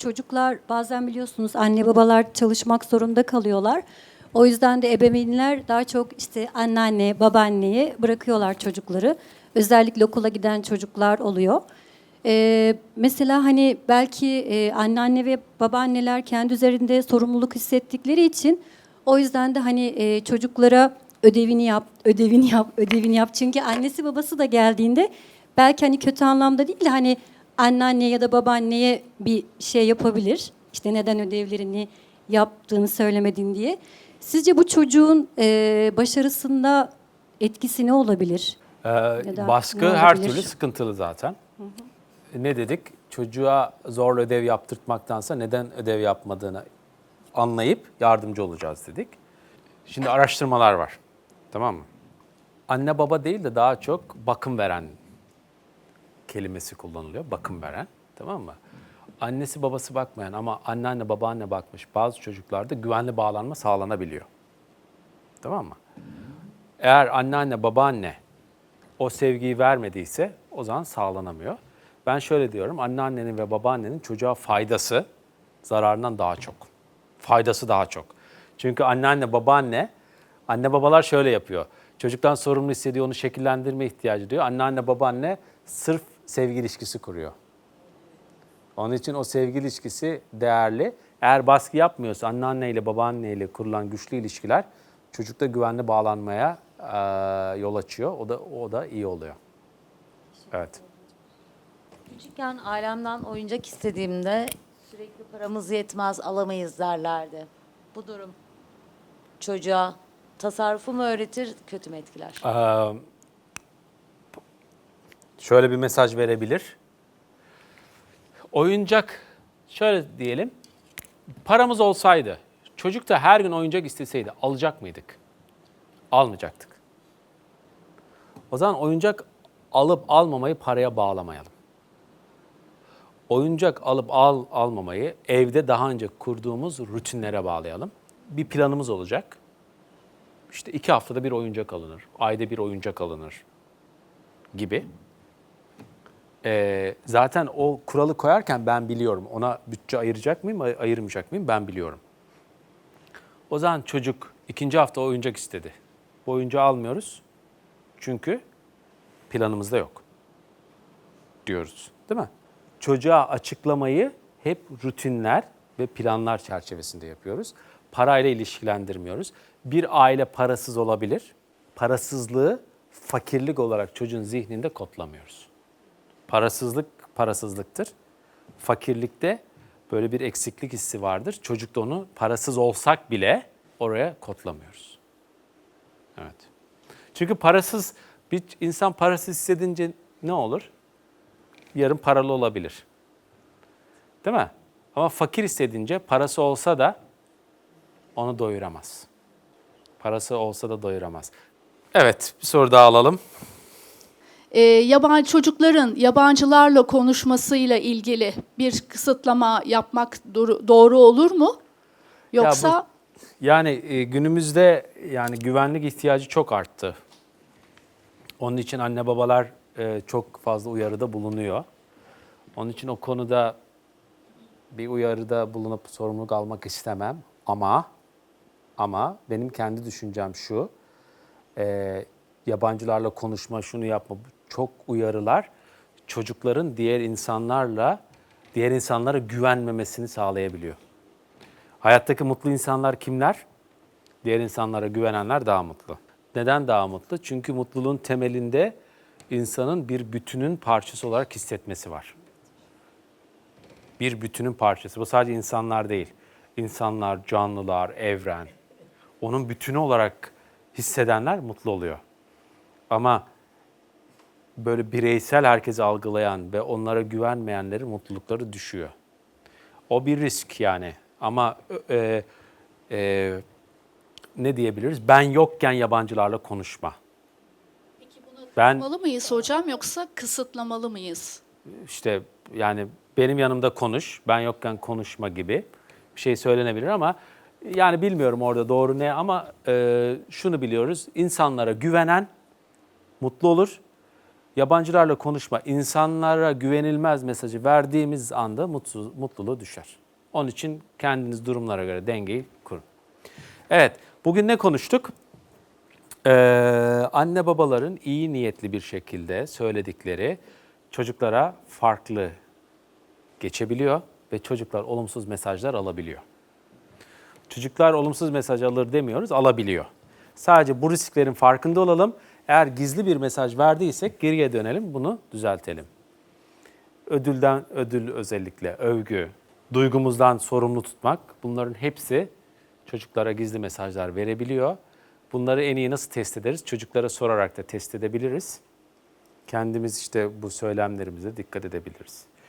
çocuklar bazen biliyorsunuz anne babalar çalışmak zorunda kalıyorlar. O yüzden de ebeveynler daha çok işte anneanne, babaanneye bırakıyorlar çocukları. Özellikle okula giden çocuklar oluyor. Ee, mesela hani belki e, anneanne ve babaanneler kendi üzerinde sorumluluk hissettikleri için o yüzden de hani e, çocuklara ödevini yap, ödevini yap, ödevini yap. Çünkü annesi babası da geldiğinde belki hani kötü anlamda değil de hani anneanne ya da babaanneye bir şey yapabilir. İşte neden ödevlerini yaptığını söylemedin diye. Sizce bu çocuğun e, başarısında etkisi ne olabilir? Ee, baskı ne her olabilir? türlü sıkıntılı zaten. Ne dedik? Çocuğa zorla ödev yaptırtmaktansa neden ödev yapmadığını anlayıp yardımcı olacağız dedik. Şimdi araştırmalar var. Tamam mı? Anne baba değil de daha çok bakım veren kelimesi kullanılıyor. Bakım veren. Tamam mı? Annesi babası bakmayan ama anneanne babaanne bakmış bazı çocuklarda güvenli bağlanma sağlanabiliyor. Tamam mı? Eğer anneanne babaanne o sevgiyi vermediyse o zaman sağlanamıyor. Ben şöyle diyorum, anneannenin ve babaannenin çocuğa faydası zararından daha çok. Faydası daha çok. Çünkü anneanne, babaanne, anne babalar şöyle yapıyor. Çocuktan sorumlu hissediyor, onu şekillendirme ihtiyacı diyor. Anneanne, babaanne sırf sevgi ilişkisi kuruyor. Onun için o sevgi ilişkisi değerli. Eğer baskı yapmıyorsa anneanneyle babaanneyle kurulan güçlü ilişkiler çocukta güvenli bağlanmaya eee, yol açıyor. O da o da iyi oluyor. Evet. Küçükken ailemden oyuncak istediğimde sürekli paramız yetmez alamayız derlerdi. Bu durum çocuğa tasarrufu mu öğretir, kötü mü etkiler? Eee, şöyle bir mesaj verebilir. Oyuncak şöyle diyelim. Paramız olsaydı, çocuk da her gün oyuncak isteseydi alacak mıydık? Almayacaktık. O zaman oyuncak alıp almamayı paraya bağlamayalım. Oyuncak alıp al almamayı evde daha önce kurduğumuz rutinlere bağlayalım. Bir planımız olacak. İşte iki haftada bir oyuncak alınır, ayda bir oyuncak alınır gibi. Ee, zaten o kuralı koyarken ben biliyorum. Ona bütçe ayıracak mıyım, ay- ayırmayacak mıyım ben biliyorum. O zaman çocuk ikinci hafta oyuncak istedi. Bu oyuncağı almıyoruz. Çünkü planımızda yok. Diyoruz değil mi? Çocuğa açıklamayı hep rutinler ve planlar çerçevesinde yapıyoruz. Parayla ilişkilendirmiyoruz. Bir aile parasız olabilir. Parasızlığı fakirlik olarak çocuğun zihninde kodlamıyoruz. Parasızlık parasızlıktır. Fakirlikte böyle bir eksiklik hissi vardır. Çocuk da onu parasız olsak bile oraya kodlamıyoruz. Evet. Çünkü parasız bir insan parasız hissedince ne olur? Yarın paralı olabilir. Değil mi? Ama fakir hissedince parası olsa da onu doyuramaz. Parası olsa da doyuramaz. Evet, bir soru daha alalım. E, yabancı çocukların yabancılarla konuşmasıyla ilgili bir kısıtlama yapmak doğru, doğru olur mu? Yoksa Yani e, günümüzde yani güvenlik ihtiyacı çok arttı. Onun için anne babalar e, çok fazla uyarıda bulunuyor. Onun için o konuda bir uyarıda bulunup sorumluluk almak istemem ama ama benim kendi düşüncem şu. e, yabancılarla konuşma, şunu yapma bu çok uyarılar çocukların diğer insanlarla diğer insanlara güvenmemesini sağlayabiliyor. Hayattaki mutlu insanlar kimler? Diğer insanlara güvenenler daha mutlu. Neden daha mutlu? Çünkü mutluluğun temelinde insanın bir bütünün parçası olarak hissetmesi var. Bir bütünün parçası. Bu sadece insanlar değil. İnsanlar, canlılar, evren. Onun bütünü olarak hissedenler mutlu oluyor. Ama böyle bireysel herkesi algılayan ve onlara güvenmeyenlerin mutlulukları düşüyor. O bir risk yani. Ama e, e, ne diyebiliriz? Ben yokken yabancılarla konuşma. Ben yapmalı mıyız hocam yoksa kısıtlamalı mıyız? işte yani benim yanımda konuş, ben yokken konuşma gibi bir şey söylenebilir ama yani bilmiyorum orada doğru ne ama e, şunu biliyoruz. insanlara güvenen mutlu olur. Yabancılarla konuşma, insanlara güvenilmez mesajı verdiğimiz anda mutsuz, mutluluğu düşer. Onun için kendiniz durumlara göre dengeyi kurun. Evet, bugün ne konuştuk? Ee, anne babaların iyi niyetli bir şekilde söyledikleri çocuklara farklı geçebiliyor ve çocuklar olumsuz mesajlar alabiliyor. Çocuklar olumsuz mesaj alır demiyoruz, alabiliyor. Sadece bu risklerin farkında olalım. Eğer gizli bir mesaj verdiysek geriye dönelim, bunu düzeltelim. Ödülden ödül özellikle, övgü, duygumuzdan sorumlu tutmak bunların hepsi çocuklara gizli mesajlar verebiliyor. Bunları en iyi nasıl test ederiz? Çocuklara sorarak da test edebiliriz. Kendimiz işte bu söylemlerimize dikkat edebiliriz.